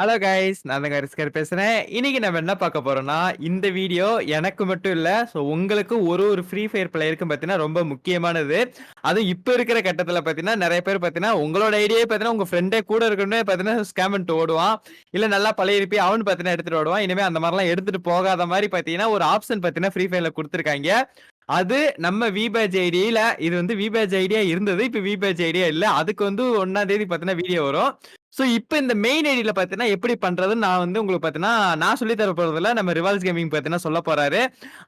Hello guys நான் தான் கரிஸ்கர் பேசுகிறேன் இன்னைக்கு நம்ம என்ன பார்க்க போறோம்னா இந்த வீடியோ எனக்கு மட்டும் இல்லை ஸோ உங்களுக்கு ஒரு ஒரு ஃப்ரீ ஃபயர் பிளேயருக்கும் பார்த்தீங்கன்னா ரொம்ப முக்கியமானது. அதுவும் இப்போ இருக்கிற கட்டத்தில் பார்த்தீங்கன்னா நிறைய பேர் பார்த்தீங்கன்னா உங்களோட ஐடியாவே பார்த்தீங்கன்னா உங்கள் ஃப்ரெண்டே கூட இருக்கணும்னு பார்த்தீங்கன்னா ஸ்கேம் பண்ணிட்டு ஓடுவான். இல்லை நல்லா பழைய இருப்பி அவன் பார்த்தீங்கன்னா எடுத்துகிட்டு ஓடுவான். இனிமேல் அந்த மாதிரிலாம் எடுத்துகிட்டு போகாத மாதிரி பார்த்தீங்கன்னா ஒரு ஆப்ஷன் பார்த்தீங்கன்னா ஃப்ரீ ஃபயரில் கொடுத்துருக்காங்க. அது நம்ம விபேஜ் ஐடியில இது வந்து விபேஜ் ஐடியா இருந்தது. இப்ப விபேஜ் ஐடியா இல்ல. அதுக்கு வந்து ஒன்னாம் தேதி பாத்தீங்கன்னா வீடியோ வரும். சோ இப்ப இந்த மெயின் ஐடியில பாத்தீங்கன்னா எப்படி பண்றதுன்னு நான் வந்து உங்களுக்கு பாத்தீங்கன்னா நான் சொல்லி தர போறதுல நம்ம ரிவால்ஸ் கேமிங் பாத்தீங்கன்னா சொல்ல போறாரு.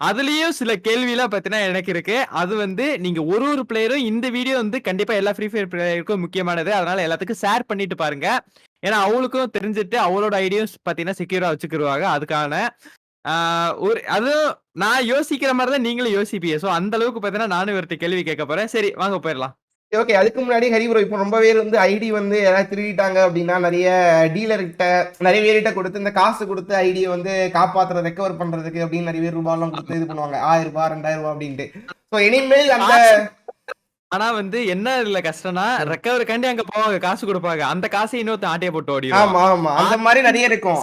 அதுலயும் சில கேள்விலாம் பாத்தீங்கன்னா எனக்கு இருக்கு. அது வந்து நீங்க ஒரு ஒரு பிளேயரும் இந்த வீடியோ வந்து கண்டிப்பா எல்லா ஃப்ரீ ஃபயர் பிளேயருக்கும் முக்கியமானது. அதனால எல்லாத்துக்கும் ஷேர் பண்ணிட்டு பாருங்க. ஏன்னா அவளுக்கும் தெரிஞ்சுட்டு அவளோட ஐடியும் பாத்தீங்கன்னா செக்யூரா வச்சுக்கிருவாங்க. அதுக்கான ஆஹ் ஒரு அதுவும் நான் யோசிக்கிற மாதிரி தான் நீங்களும் யோசிப்பீங்க. சோ அந்த அளவுக்கு பாத்தீங்கன்னா நானும் இவர்கிட்ட கேள்வி கேட்க போறேன். சரி வாங்க போயிடலாம். ஓகே அதுக்கு முன்னாடி ஹரி ப்ரோ இப்போ ரொம்ப பேர் வந்து ஐடி வந்து யாராவது திருடிட்டாங்க அப்படின்னா நிறைய டீலர்கிட்ட நிறைய பேர்கிட்ட கொடுத்து இந்த காசு கொடுத்து ஐடியை வந்து காப்பாத்துற ரெக்கவர் பண்றதுக்கு அப்படின்னு நிறைய பேர் ரூபாயெல்லாம் கொடுத்து இது பண்ணுவாங்க. ஆயிரம் ரூபாய் ரெண்டாயிரம் ரூபாய் அப்படின்ட்டு. ஸோ இனிமேல் அந்த ஆனா வந்து என்ன இதுல கஷ்டம்னா ரெக்கவர் கண்டி அங்க போவாங்க காசு கொடுப்பாங்க. அந்த காசை இன்னொருத்த ஆட்டைய போட்டு ஆமா ஆமா. அந்த மாதிரி நிறைய இருக்கும்.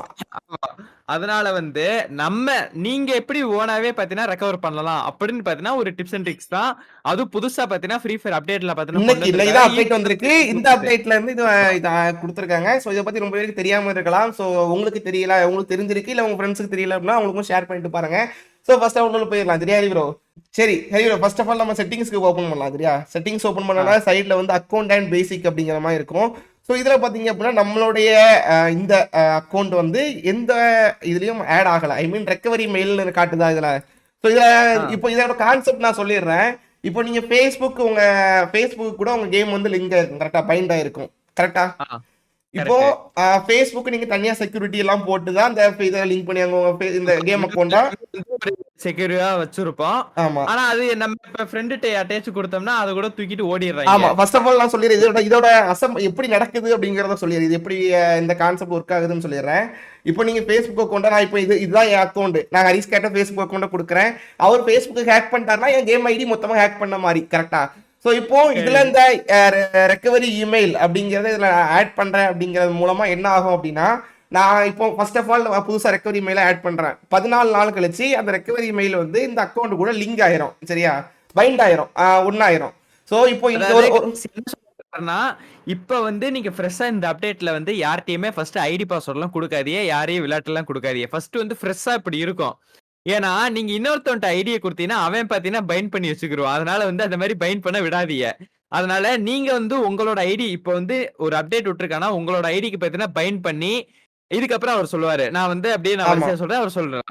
அதனால வந்து நம்ம நீங்க எப்படி ஓனாவே பாத்தீங்கன்னா ரெக்கவர் பண்ணலாம் அப்படின்னு பாத்தீங்கன்னா ஒரு டிப்ஸ் அண்ட் ட்ரிக்ஸ் தான். அது புதுசா பாத்தீங்கன்னா ஃப்ரீ ஃபயர் அப்டேட்ல இதான் அப்டேட் பாத்தீங்கன்னா வந்திருக்கு. இந்த அப்டேட்ல இருந்து இது இத கொடுத்துருக்காங்க. ஸோ இதை பத்தி ரொம்ப பேருக்கு தெரியாம இருக்கலாம். ஸோ உங்களுக்கு தெரியல உங்களுக்கு தெரிஞ்சிருக்கு இல்ல உங்க ஃப்ரெண்ட்ஸுக்கு தெரியல அப்படின்னா அவங்களுக்கும் ஷேர் பண்ணிட்டு பாருங்க. ஸோ ஃபர்ஸ்ட் ஒன்று போயிடலாம் சரியா ஹரி ப்ரோ சரி Hari bro first of all நம்ம செட்டிங்ஸ்க்கு ஓப்பன் பண்ணலாம் சரியா? செட்டிங்ஸ் ஓப்பன் பண்ணனா சைட்ல வந்து அக்கௌண்ட் அண்ட் பேசிக் அப்படிங்கிற மாதிரி இருக்கும். ஸோ இதில் பார்த்தீங்க அப்படின்னா நம்மளுடைய இந்த அக்கௌண்ட் வந்து எந்த இதுலயும் ஆட் ஆகலை. ஐ மீன் ரெக்கவரி மெயில்னு காட்டுதா இதில்? ஸோ இதில் இப்போ இதோட கான்செப்ட் நான் சொல்லிடுறேன். இப்போ நீங்க ஃபேஸ்புக் உங்க ஃபேஸ்புக் கூட உங்க கேம் வந்து லிங்க் ஆயிருக்கும் கரெக்டா பைண்ட் ஆயிருக்கும். கரெக்டா இப்போ ஃபேஸ்புக் நீங்க தனியா செக்யூரிட்டி எல்லாம் போட்டு தான் இந்த இதை லிங்க் பண்ணி fa- இந்த கேம் அக்கௌண்டா செக்யூரியா வச்சிருப்போம். ஆமா. ஆனா அது நம்ம இப்ப ஃப்ரெண்டுட்ட யார்ட்டையாச்சும் கொடுத்தோம்னா அதை கூட தூக்கிட்டு ஆமா. ஓடிடுறாங்க ஃபர்ஸ்ட் ஆஃப் ஆல் நான் சொல்லிடுறேன் இதோட இதோட அசம் எப்படி நடக்குது அப்படிங்கறத சொல்லிடுறேன். இது எப்படி இந்த கான்செப்ட் ஒர்க் ஆகுதுன்னு சொல்லிடுறேன். இப்போ நீங்க ஃபேஸ்புக் அக்கௌண்ட்டை நான் இப்போ இது இதுதான் என் அக்கௌண்ட் நான் ஹரிஸ் கேட்ட ஃபேஸ்புக் அக்கௌண்ட்டை கொடுக்குறேன். அவர் ஃபேஸ்புக் ஹேக் பண்ணிட்டாருன்னா என் கேம் ஐடி மொத்தமா ஹேக் பண்ண மாதிரி கரெக்டா ஸோ இப்போ இதுல இந்த ரெக்கவரி இமெயில் அப்படிங்கறத இதுல ஆட் பண்றேன் அப்படிங்கிறது மூலமா என்ன ஆகும் அப்படின்னா நான் இப்போ ஃபர்ஸ்ட் ஆஃப் ஆல் புதுசா ரெக்கவரி மெயிலை ஆட் பண்றேன். பதினாலு நாள் கழிச்சு அந்த ரெக்கவரி மெயில் வந்து இந்த அக்கௌண்ட் கூட லிங்க் ஆயிரும் சரியா? பைண்ட் ஆயிரும் ஒன்னாயிரும் ஸோ இப்போ இந்த இப்ப வந்து நீங்க ஃப்ரெஷ்ஷா இந்த அப்டேட்ல வந்து யார்கிட்டயுமே ஃபர்ஸ்ட் ஐடி பாஸ்வேர்ட் எல்லாம் கொடுக்காதீங்க யாரையும் விளையாட்டு எல்லாம் கொடுக்காதீங்க. ஃபர்ஸ்ட் வந்து ஃப்ரெஷ்ஷா இப்படி இருக்கும். ஏன்னா நீங்க இன்னொருத்தவன்ட்ட ஐடியை கொடுத்தீங்கன்னா அவன் பாத்தீங்கன்னா பைன் பண்ணி வச்சுக்கிருவான். அதனால வந்து அந்த மாதிரி பைன் பண்ண விடாதீங்க. அதனால நீங்க வந்து உங்களோட ஐடி இப்போ வந்து ஒரு அப்டேட் விட்டுருக்கானா உங்களோட ஐடிக்கு பாத்தீங்கன்னா பைன் பண்ணி இதுக்கப்புறம் அவர் சொல்லுவாரு. நான் வந்து அப்படியே நான். வரிசையா சொல்றேன் அவர் சொல்றேன்.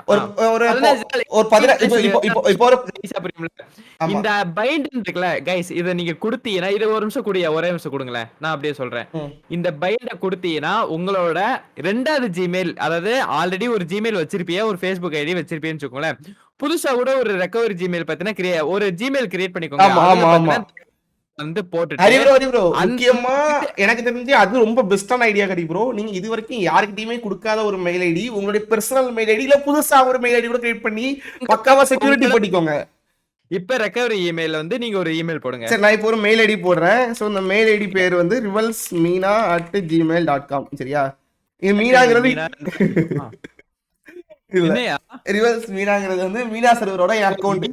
இந்த பைண்ட் இருக்குல்ல கைஸ் இத நீங்க கொடுத்தீங்கன்னா இது ஒரு நிமிஷம் கூடிய ஒரே நிமிஷம் கொடுங்களேன். நான் அப்படியே சொல்றேன். இந்த பைண்ட கொடுத்தீங்கன்னா உங்களோட ரெண்டாவது ஜிமெயில் அதாவது ஆல்ரெடி ஒரு ஜிமெயில் வச்சிருப்பிய ஒரு ஃபேஸ்புக் ஐடி வச்சிருப்பீன்னு வச்சுக்கோங்களேன். புதுசா கூட ஒரு ரெக்கவரி ஜிமெயில் பாத்தீங்கன்னா கிரியே ஒரு ஜிமெயில் கிரியேட் பண்ணிக்கோங்க. வந்து ஹரி போட்டுட்டு ப்ரோ ஹரி ப்ரோ அந்த- முக்கியமா எனக்கு தெரிஞ்சு அது ரொம்ப பெஸ்டான ஐடியா ஹரி ப்ரோ நீங்க இது வரைக்கும் யாருக்கிட்டயுமே கொடுக்காத ஒரு மெயில் ஐடி உங்களுடைய பர்சனல் மெயில் ஐடி இல்ல புதுசா ஒரு மெயில் ஐடி கூட கிரியேட் பண்ணி பக்காவா செக்யூரிட்டி பண்ணிக்கோங்க இப்ப ரெக்கவரி இமெயில் வந்து நீங்க ஒரு இமெயில் போடுங்க. சரி நான் இப்போ ஒரு மெயில் ஐடி போடுறேன். ஸோ இந்த மெயில் ஐடி பேர் வந்து rivals Meena at Gmail dot com சரியா? இது மீனாங்கிறது ரிவல்ஸ் மீனாங்கிறது வந்து மீனா சர்வரோட என் அக்கௌண்ட்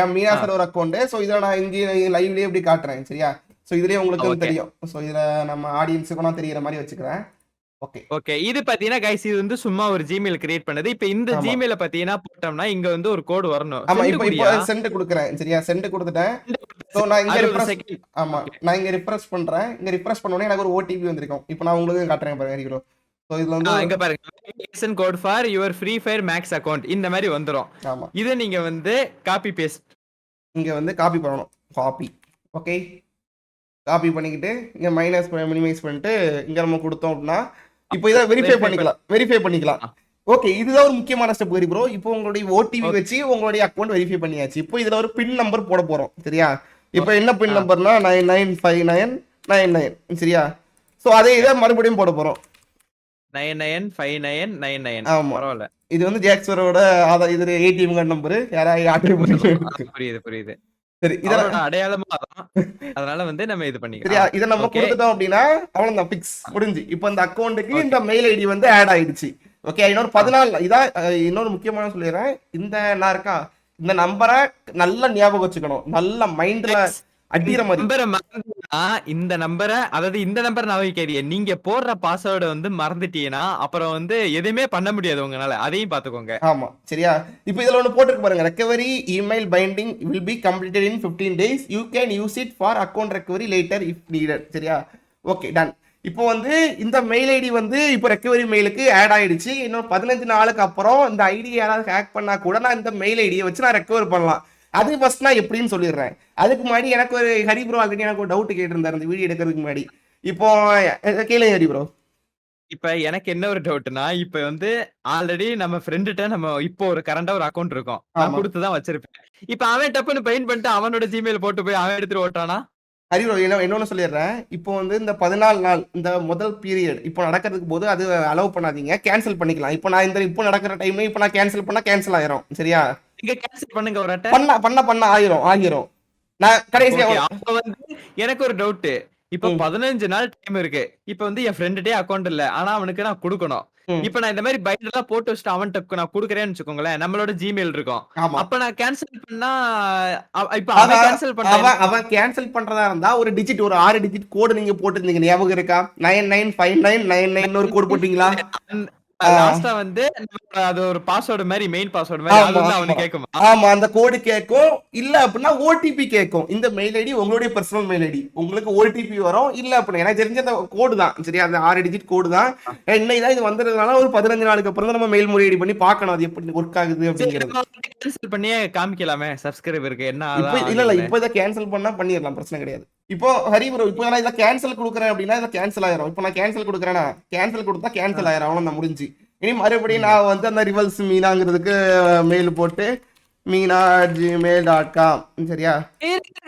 என் மீனா சர்வர் அக்கௌண்ட் ஸோ இதில் நான் இங்கே லைவ்லயே எப்படி காட்டுறேன் சரியா? ஸோ இதுலயே உங்களுக்கு. தெரியும். ஸோ இதுல நம்ம ஆடியன்ஸுக்கு நான் தெரியுற மாதிரி வச்சுக்கிறேன். ஓகே ஓகே இது பாத்தீங்கன்னா கைஸ் இது வந்து சும்மா ஒரு ஜிமெயில் கிரியேட் பண்ணது. இப்ப இந்த. ஜிமெயில பாத்தீங்கன்னா போட்டோம்னா இங்க வந்து ஒரு கோடு வரணும். ஆமா இப்போ? சென்ட் கொடுக்குறேன் சரியா? சென்ட் கொடுத்துட்டேன். ஸோ நான் இங்க ரிஃப்ரெஷ். ஆமா நான் இங்க ரிஃப்ரெஷ் பண்றேன். இங்க ரிஃப்ரெஷ் பண்ணோடனே எனக்கு ஒரு ஓடிபி வந்திருக்கும். இப்போ நான் உங்களுக்கு காட்டுறேன் பாருங்க ஸோ இதுல வந்து இங்க பாருங்க. Code for your Free Fire Max account இந்த மாதிரி வந்துரும். ஆமா. இதை நீங்க வந்து காப்பி பேஸ்ட் இங்க வந்து காப்பி பண்ணணும். காப்பி ஓகே காப்பி பண்ணிக்கிட்டு இங்க மைனஸ் மினிமைஸ் பண்ணிட்டு இங்க நம்ம கொடுத்தோம் அப்படின்னா இப்போ இதை வெரிஃபை பண்ணிக்கலாம். வெரிஃபை பண்ணிக்கலாம். ஓகே இதுதான் ஒரு முக்கியமான ஸ்டெப் ப்ரோ இப்போ உங்களுடைய ஓடிபி. வச்சு உங்களுடைய அக்கௌண்ட் வெரிஃபை பண்ணியாச்சு. இப்போ இதுல ஒரு பின் நம்பர் போட போறோம். சரியா? இப்போ என்ன pin. நம்பர்னா nine nine five nine nine nine சரியா? ஸோ அதே இதை மறுபடியும் போட போறோம். Nine nine five nine nine nine. ஆமா. பரவாயில்ல. இது வந்து ஜாக்ஸ்வரோட ஆதார் இது ஏடிஎம் கார்டு நம்பர் யாராவது ஆர்டர் பண்ணி புரியுது புரியுது. சரி இத அவரோட அடையாளமும் அதான். அதனால வந்து நம்ம இது சரியா? பண்ணிக்கலாம் இத நம்ம. கொடுத்துட்டோம் அப்படின்னா அவ்வளவுதான் பிக்ஸ் முடிஞ்சு. இப்போ இந்த அக்கௌண்ட்டுக்கு இந்த மெயில் ஐடி வந்து ஆட் ஆயிடுச்சு. ஓகே இன்னொரு பதினாலு இதான் இன்னொரு முக்கியமான சொல்லிடுறேன். இந்த நான் இருக்கா? இந்த நம்பரை நல்லா ஞாபகம் வச்சுக்கணும். நல்ல மைண்ட்ல அடிக்கிற மாதிரி. நம்பரை மறந்துட்டா இந்த நம்பரை அதாவது இந்த நம்பர் நான் வைக்காதீங்க நீங்க போடுற பாஸ்வேர்டு வந்து மறந்துட்டீங்கன்னா அப்புறம் வந்து எதுவுமே பண்ண முடியாது உங்களால. அதையும் பாத்துக்கோங்க. ஆமா சரியா? இப்போ இதுல ஒன்று போட்டிருக்கு பாருங்க. Recovery email binding will be completed in fifteen days you can use it for account recovery later if needed சரியா? ஓகே டன் இப்போ வந்து இந்த மெயில் ஐடி வந்து இப்போ ரெக்கவரி மெயிலுக்கு ஆட் ஆயிடுச்சு. இன்னும் பதினஞ்சு நாளுக்கு அப்புறம் இந்த ஐடி யாராவது ஹேக் பண்ணா கூட நான் இந்த மெயில் ஐடியை வச்சு நான் ரெக்கவர் பண்ணலாம். அது ஃபர்ஸ்ட் நான் எப்படின்னு சொல்லிடுறேன். அதுக்கு முன்னாடி எனக்கு ஒரு ஹரி ப்ரோ ஆல்ரெடி எனக்கு ஒரு டவுட் கேட்டிருந்தாரு இந்த வீடியோ எடுக்கிறதுக்கு முன்னாடி. இப்போ கேளுங்க ஹரி ப்ரோ இப்ப எனக்கு என்ன ஒரு டவுட்னா இப்ப வந்து ஆல்ரெடி நம்ம ஃப்ரெண்டுட்ட நம்ம இப்போ ஒரு கரண்டா ஒரு அக்கௌண்ட் இருக்கும். நான் ஆமா. கொடுத்து தான் வச்சிருப்பேன். இப்ப அவன் டப்புன்னு பெயின் பண்ணிட்டு அவனோட ஜிமெயில் போட்டு போய் அவன் எடுத்துட்டு ஓட்டானா ஹரி ப்ரோ என்ன இன்னொன்று சொல்லிடுறேன். இப்போ வந்து இந்த பதினாலு நாள் இந்த முதல் பீரியட் இப்போ நடக்கிறதுக்கு போது அது அலோவ் பண்ணாதீங்க. கேன்சல் பண்ணிக்கலாம். இப்போ நான் இந்த இப்போ நடக்கிற டைம்ல இப்போ நான் கேன்சல் பண்ணா கேன்சல் ஆயிரும். சரியா? நீங்க கேன்சல் பண்ணுங்க ஒரு அட்டை பண்ண பண்ண பண்ண ஆயிரும் ஆயிரும். நான் கடைசியா அப்ப வந்து எனக்கு ஒரு டவுட் இப்ப. பதினஞ்சு நாள் டைம் இருக்கு. இப்ப வந்து என் ஃப்ரெண்டுட்டே அக்கௌண்ட் இல்ல. ஆனா அவனுக்கு நான் கொடுக்கணும். இப்ப நான் இந்த மாதிரி பைண்ட் எல்லாம் போட்டு வச்சுட்டு அவன்கிட்ட நான் கொடுக்குறேன்னு வச்சுக்கோங்களேன் நம்மளோட ஜிமெயில் இருக்கும். அப்ப நான் கேன்சல் பண்ணா இப்ப அவன் கேன்சல் பண்ண அவன் கேன்சல் பண்றதா இருந்தா ஒரு டிஜிட் ஒரு ஆறு டிஜிட் கோடு நீங்க போட்டிருந்தீங்க. ஞாபகம் இருக்கா? Nine nine five nine nine nine ஒரு கோடு போட்டீங்களா. லாஸ்டா வந்து அது ஒரு பாஸ்வேர்டு மாதிரி மெயின் பாஸ்வேர்டு மாதிரி அது வந்து. அவனுக்கு கேக்குமா? ஆமா அந்த கோடு கேட்கும் இல்ல அப்படின்னா ஓடிபி கேட்கும் இந்த மெயில் ஐடி உங்களுடைய பர்சனல் மெயில் ஐடி உங்களுக்கு ஓடிபி வரும். இல்ல அப்படின்னா எனக்கு தெரிஞ்ச அந்த கோடு தான். சரியா? அந்த ஆறு டிஜிட் கோடு தான். இன்னைக்கு தான் இது வந்ததுனால ஒரு பதினஞ்சு நாளுக்கு அப்புறம் நம்ம மெயில் முறையீடு பண்ணி பார்க்கணும். அது எப்படி ஒர்க் ஆகுது அப்படிங்கிறது. கேன்சல் பண்ணியே காமிக்கலாமே. சப்ஸ்கிரைபருக்கு என்ன இல்ல இல்ல. இப்போ இதை கேன்சல் பண்ணா பண்ணிடலாம். பிரச்சனை கிடையாது. இப்போ ஹரி ப்ரோ இப்போ நான் இதை கேன்சல் கொடுக்குறேன் அப்படின்னா இதை கேன்சல் ஆயிரும். இப்போ நான் கேன்சல் கொடுக்குறேன்னா கேன்சல் கொடுத்தா கேன்சல் ஆயிரும். அவ்வளோ நான் முடிஞ்சு. இனி மறுபடியும் நான் வந்து அந்த ரிவல்ஸ் மீனாங்கிறதுக்கு மெயில் போட்டு மீனா ஜிமெயில் டாட் காம் சரியா?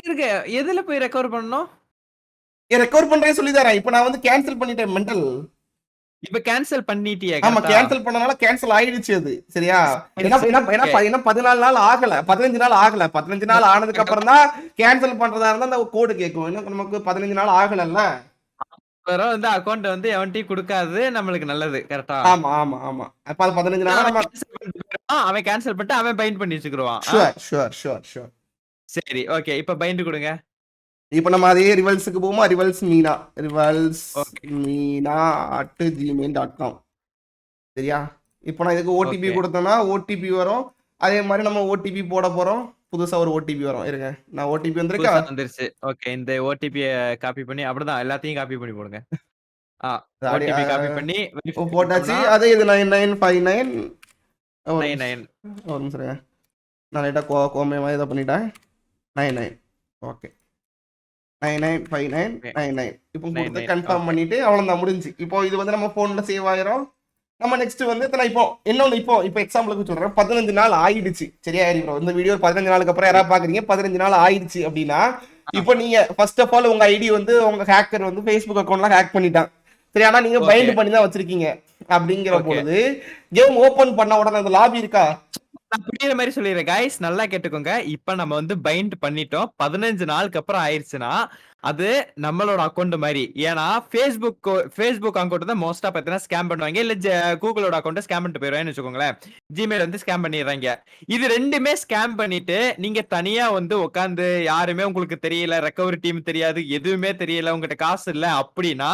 இருக்கு, எதுல போய் ரெக்கவர் பண்ணணும்? ரெக்கவர் பண்றேன் சொல்லி தரேன் இப்போ நான் வந்து கேன்சல் பண்ணிட்டேன் மென்டல் இப்ப கேன்சல் பண்ணிட்டியே ஆமா? கேன்சல் பண்ணனால கேன்சல் ஆயிடுச்சு அது. சரியா? ஏன்னா ஏன்னா பதினாலு நாள் ஆகல. பதினஞ்சு நாள் ஆகல. பதினஞ்சு நாள் ஆனதுக்கு அப்புறம் தான் கேன்சல் பண்றதா இருந்தா அந்த கோடு கேட்கும் இன்னும் நமக்கு பதினஞ்சு நாள் ஆகலல்ல? வெறும் வந்து அக்கௌண்ட் வந்து எவன்ட்டையும் கொடுக்காது. நம்மளுக்கு நல்லது கரெக்டா ஆமா ஆமா ஆமா. அப்ப அது பதினஞ்சு நாள் நம்ம அவன் கேன்சல் பண்ணிட்டு அவன் பைண்ட் பண்ணி ஷுவர் ஷுவர் ஷுவர் ஷுவர் சரி ஓகே இப்ப பைண்ட் கொடுங்க. இப்போ நம்ம அதே ரிவல்ஸுக்கு போவோமா? Rivals Meena. Rivals. Meena at Gmail dot com சரியா? இப்போ நான் இதுக்கு ஓடிபி Okay. கொடுத்தோம்னா ஓடிபி வரும். அதே மாதிரி நம்ம ஓடிபி போட போறோம். புதுசா ஒரு ஓடிபி வரும். இருங்க. நான் ஓடிபி வந்திருக்கா? வந்துருச்சு. ஓகே இந்த ஓடிபி காப்பி பண்ணி அப்படிதான். எல்லாத்தையும் காப்பி பண்ணி போடுங்க. ஆ ஓடிபி காப்பி பண்ணி போட்டாச்சு. அதே இது nine nine five nine nine nine ஒரு நிமிஷம். நான் லைட்டாக கோ கோமே இதை பண்ணிட்டேன். Nine nine okay nine nine five nine. Nine nine இப்போ கொடுத்து கன்ஃபார்ம். பண்ணிட்டு அவ்வளோதான் முடிஞ்சு இப்போ இது வந்து நம்ம ஃபோனில் சேவ் ஆயிரும். நம்ம நெக்ஸ்ட் வந்து இத்தனை இப்போ இன்னொன்று இப்போ இப்போ எக்ஸாம்பிளுக்கு சொல்கிறேன் பதினஞ்சு நாள் ஆயிடுச்சு. சரியா ப்ரோ இந்த வீடியோ பதினஞ்சு நாளுக்கு அப்புறம் யாராவது பார்க்குறீங்க பதினஞ்சு நாள் ஆயிடுச்சு அப்படின்னா இப்போ நீங்க ஃபர்ஸ்ட் ஆஃப் ஆல் உங்க ஐடி வந்து உங்க ஹேக்கர் வந்து ஃபேஸ்புக் அக்கௌண்ட்லாம் ஹேக் பண்ணிட்டான். சரி ஆனா நீங்க. பைண்ட் பண்ணி தான் வச்சிருக்கீங்க. அப்படிங்கிற. பொழுது கேம் ஓபன் பண்ண உடனே அந்த லாபி இருக்கா? நான் புரியுற மாதிரி சொல்லிடுறேன் கைஸ் நல்லா கேட்டுக்கோங்க. இப்ப நம்ம வந்து பைண்ட் பண்ணிட்டோம். பதினஞ்சு நாளுக்கு அப்புறம் ஆயிடுச்சுன்னா அது நம்மளோட அக்கௌண்ட் மாதிரி. ஏன்னா ஃபேஸ்புக் ஃபேஸ்புக் அக்கௌண்ட் தான் மோஸ்டா பார்த்தீங்கன்னா ஸ்கேம் பண்ணுவாங்க. இல்ல கூகுளோட அக்கௌண்ட் ஸ்கேம் பண்ணிட்டு போயிருவாங்கன்னு வச்சுக்கோங்களேன். ஜிமெயில் வந்து ஸ்கேம் பண்ணிடுறாங்க. இது ரெண்டுமே ஸ்கேம் பண்ணிட்டு நீங்க தனியா வந்து உட்காந்து யாருமே உங்களுக்கு தெரியல ரெக்கவரி டீம் தெரியாது எதுவுமே தெரியல உங்ககிட்ட காசு இல்ல அப்படின்னா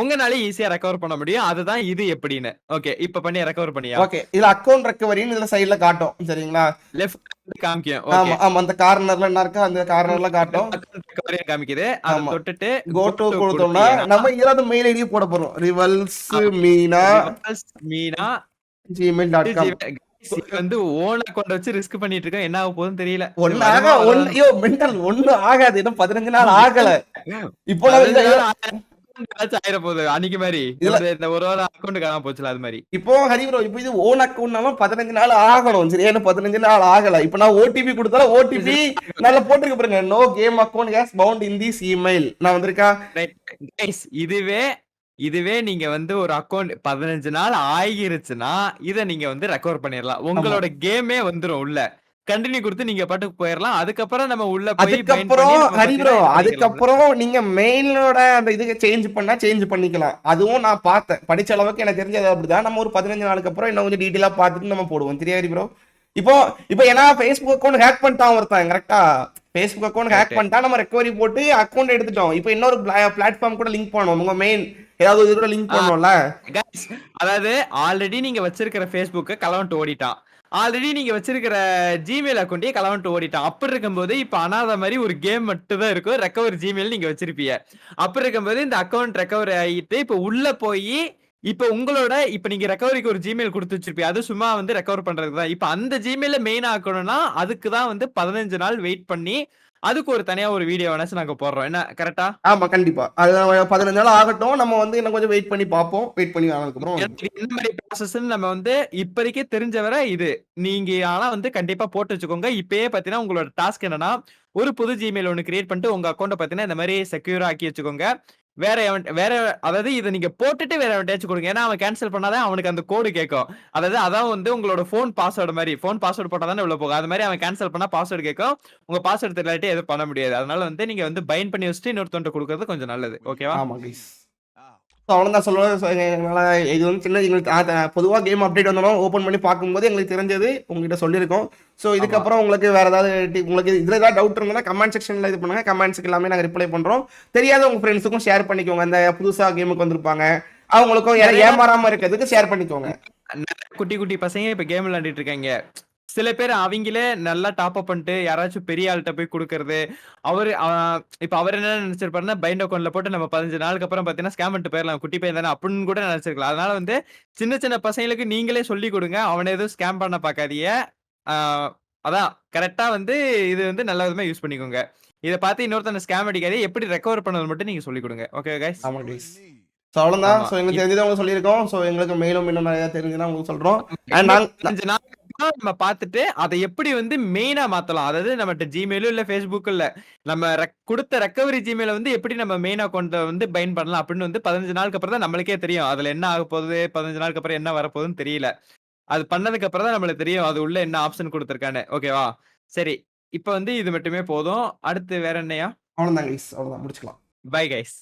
உங்களால ஈஸியா ரெக்கவர் பண்ண முடியும். அதுதான் இது எப்படின்னு. ஓகே இப்ப பண்ணி ரெக்கவர் பண்ணியா? ஓகே இதுல அக்கௌண்ட் ரெக்கவரின்னு இதுல சைடுல காட்டும். சரிங்களா? லெஃப்ட் ஆமா அந்த கார்னர்ல என்ன இருக்கா அந்த கார்னர்ல காட்டும். காமிக்குது. தொட்டுட்டு கோ டு கொடுத்தோம்னா நம்ம ஏதாவது மெயில் போட போறோம். Rivals Meena Meena Gmail dot com வந்து ஓன் வச்சு ரிஸ்க் பண்ணிட்டு இருக்கோம். என்ன ஆக போகுதுன்னு தெரியல. ஒன்னு ஆக ஒன்னு ஐயோ மென்டல் ஒண்ணு ஆகாது. இன்னும் பதினஞ்சு நாள் ஆகல. இப்போ அன்னைக்கு மாதிரி. இந்த- ஒரு வாரம் அக்கௌண்ட் காணாம போச்சுல அது மாதிரி. இப்போ ஹரி ப்ரோ இப்போ இது ஓன் அக்கௌண்ட்னாலும் பதினஞ்சு நாள் ஆகணும். சரி ஏன்னா பதினஞ்சு நாள் ஆகல. இப்போ நான் ஓடிபி கொடுத்தாலும் ஓடிபி நல்லா போட்டுருக்க பாருங்க. No game account has bound in this email நான் வந்திருக்கா? இதுவே இதுவே நீங்க வந்து ஒரு அக்கௌண்ட் பதினஞ்சு நாள் ஆகிருச்சுன்னா இத நீங்க வந்து ரெக்கவர் பண்ணிடலாம் உங்களோட கேமே வந்துரும் உள்ள. கண்டினியூ குடுத்து நீங்க பாட்டுக்கு போயிரலாம். அதுக்கப்புறம் நம்ம உள்ள அதுக்கப்புறம் ஹரி ப்ரோ. அதுக்கப்புறம் நீங்க மெயிலோட அந்த இதுக்கு சேஞ்ச் பண்ணா சேஞ்ச் பண்ணிக்கலாம் அதுவும் நான் பார்த்தேன் படிச்ச அளவுக்கு எனக்கு தெரிஞ்சது அப்படிதான் நம்ம ஒரு பதினஞ்சு நாளுக்கு அப்புறம் இன்னும் கொஞ்சம் டீட்டெயிலா பார்த்துட்டு நம்ம போடுவோம் தெரியா ஹரி ப்ரோ இப்போ இப்போ ஏன்னா ஃபேஸ்புக் அக்கௌண்ட் ஹேக் பண்ணிட்டான் ஒருத்தன் கரெக்டா ஃபேஸ்புக் அக்கௌண்ட் ஹேக். பண்ணிட்டா நம்ம ரெக்கவரி போட்டு அக்கௌண்ட் எடுத்துட்டோம் இப்போ இன்னொரு பிளாட்ஃபார்ம் கூட லிங்க் பண்ணணும் உங்க மெயின் ஏதாவது இது கூட லிங்க். பண்ணணும்ல அதாவது ஆல்ரெடி நீங்க வச்சிருக்கிற Facebookஅ களவன்ட்டு ஓடிட்டான். ஆல்ரெடி நீங்க வச்சிருக்கிற ஜிமெயில் அக்கௌண்ட்டே கலவன்ட்டு ஓடிட்டான். அப்படி இருக்கும்போது இப்போ அனாதை மாதிரி ஒரு கேம் மட்டும் தான் இருக்கும். ரெக்கவர் ஜிமெயில் நீங்க வச்சிருப்பீங்க. அப்படி இருக்கும்போது இந்த அக்கவுண்ட் ரெக்கவர் ஆகிட்டு இப்போ உள்ள போய் இப்போ உங்களோட இப்போ நீங்க ரெக்கவரிக்கு ஒரு ஜிமெயில் கொடுத்து வச்சிருப்பீங்க. அது சும்மா வந்து ரெக்கவர் பண்றது தான். இப்போ அந்த ஜிமெயில மெயின் ஆக்கணும்னா அதுக்கு தான் வந்து 15 நாள் வெயிட் பண்ணி அதுக்கு ஒரு தனியா ஒரு வீடியோ வேணாச்சும் நாங்க போடுறோம். என்ன கரெக்ட்டா? ஆமா கண்டிப்பா அது பதினஞ்சு நாள் ஆகட்டும் நம்ம வந்து இன்னும் கொஞ்சம் வெயிட் பண்ணி பார்ப்போம் வெயிட் பண்ணி ஆனதுக்கப்புறம் இந்த மாதிரி ப்ராசஸ்ன்னு நம்ம வந்து இப்போதைக்கு தெரிஞ்ச வரை இது. நீங்க ஆனா வந்து கண்டிப்பா போட்டு வச்சுக்கோங்க. இப்பயே பார்த்தீங்கன்னா, உங்களோட டாஸ்க் என்னன்னா, ஒரு புது Gmail ஒண்ணு கிரியேட் பண்ணிட்டு உங்க அக்கவுண்ட்ட பார்த்தீங்கன்னா, இந்த மாரி செக்யூரா ஆக்கி வச்சுக்கோங்க. வேற வேற அதாவது இத நீங்க போட்டுட்டு வேற எவன்ட்டயாச்சும் குடுங்க. ஏன்னா, அவன் கேன்சல் பண்ணா தான் அவனுக்கு அந்த கோடு கேட்கும். அதாவது அதான் வந்து உங்களோட ஃபோன் பாஸ்வேர்ட் மாரி. ஃபோன் பாஸ்வேர்ட் போட்டா தானே உள்ள போகும். அது மாரி அவன் கேன்சல் பண்ணா பாஸ்வேர்ட் கேட்கும். உங்க பாஸ்வேர்ட் தெரியலாட்டி எதுவும் பண்ண முடியாது. அதனால வந்து நீங்க வந்து பைண்ட் பண்ணி வச்சுட்டு இன்னொருத்தவன்ட்ட குடுக்குறது கொஞ்சம் நல்லது. ஓகேவா? ஆமா கைஸ் அவ்வளோதான் சொல்லுவேன் So, எங்களால இது வந்து சின்ன எங்களுக்கு பொதுவாக கேம் அப்டேட் வந்தாலும் ஓப்பன் பண்ணி பார்க்கும்போது எங்களுக்கு தெரிஞ்சது. உங்ககிட்ட சொல்லியிருக்கோம். ஸோ இதுக்கப்புறம் உங்களுக்கு வேற ஏதாவது உங்களுக்கு இதில் ஏதாவது டவுட் இருந்ததுன்னா கமெண்ட் செக்ஷனில் இது பண்ணுங்க. கமெண்ட்ஸ்க்கு எல்லாமே நாங்கள் ரிப்ளை பண்ணுறோம் தெரியாத உங்க ஃப்ரெண்ட்ஸுக்கும் ஷேர் பண்ணிக்கோங்க. அந்த புதுசாக கேமுக்கு வந்திருப்பாங்க. அவங்களுக்கும் ஏ- நிறைய- ஏமாறாம இருக்கிறதுக்கு ஷேர் பண்ணிக்கோங்க. குட்டி குட்டி பசங்க இப்ப கேம் விளையாடிட்டு இருக்காங்க. சில பேர் அவங்களே நல்லா டாப் அப் பண்ணிட்டு யாராச்சும் பெரிய ஆள்கிட்ட போய் கொடுக்கறது. அவரு ஆஹ் இப்ப அவர் என்ன நினைச்சிருப்பாருன்னா பைண்ட் அக்கௌண்ட்ல போட்டு நம்ம பதினஞ்சு நாளுக்கு அப்புறம் பாத்தீங்கன்னா ஸ்கேம் பண்ணிட்டு போயிடலாம். குட்டி பையன் தானே அப்படின்னு கூட நினைச்சிருக்கலாம். அதனால வந்து சின்ன சின்ன பசங்களுக்கு நீங்களே சொல்லி கொடுங்க. அவனை எதுவும் ஸ்கேம் பண்ண பார்க்காதீங்க. அதான் கரெக்டா வந்து இது வந்து நல்ல விதமா யூஸ் பண்ணிக்கோங்க. இதை பார்த்து இன்னொருத்தன ஸ்கேம் அடிக்காதே எப்படி ரெக்கவர் பண்ணது மட்டும் நீங்க சொல்லி கொடுங்க. ஓகே கைஸ் ஆமாம் கைஸ் ஆமா. ஸோ எங்களுக்கு தெரிஞ்சதை உங்களுக்கு சொல்லியிருக்கோம். ஸோ எங்களுக்கு மேலும் இன்னும் நிறையா தெரிஞ்சுன்னா உங்களுக்கு சொல்கிறோம் அண்ட் நாங்கள் பதினஞ்சு நாள் அப்புறம் நம்ம பார்த்துட்டு அதை எப்படி வந்து மெயினா மாத்தலாம்? அதாவது நம்மகிட்ட ஜிமெயிலும் இல்ல ஃபேஸ்புக் இல்ல நம்ம கொடுத்த ரெக்கவரி ஜிமெயில வந்து எப்படி நம்ம மெயின் அக்கௌண்ட்டை வந்து பைன் பண்ணலாம் அப்படின்னு வந்து பதினஞ்சு நாளுக்கு அப்புறம் தான் நம்மளுக்கே தெரியும். அதுல என்ன ஆக போகுது பதினஞ்சு நாளுக்கு அப்புறம் என்ன வரப்போகுதுன்னு தெரியல. அது பண்ணதுக்கு அப்புறம் தான் நம்மளுக்கு தெரியும் அது உள்ள என்ன ஆப்ஷன் கொடுத்துருக்கான்னு. ஓகேவா சரி இப்போ வந்து இது மட்டுமே போதும். அடுத்து வேற என்னையா? அவ்வளோதான் கைஸ் அவ்வளோதான் முடிச்சுக்கலாம். Bye guys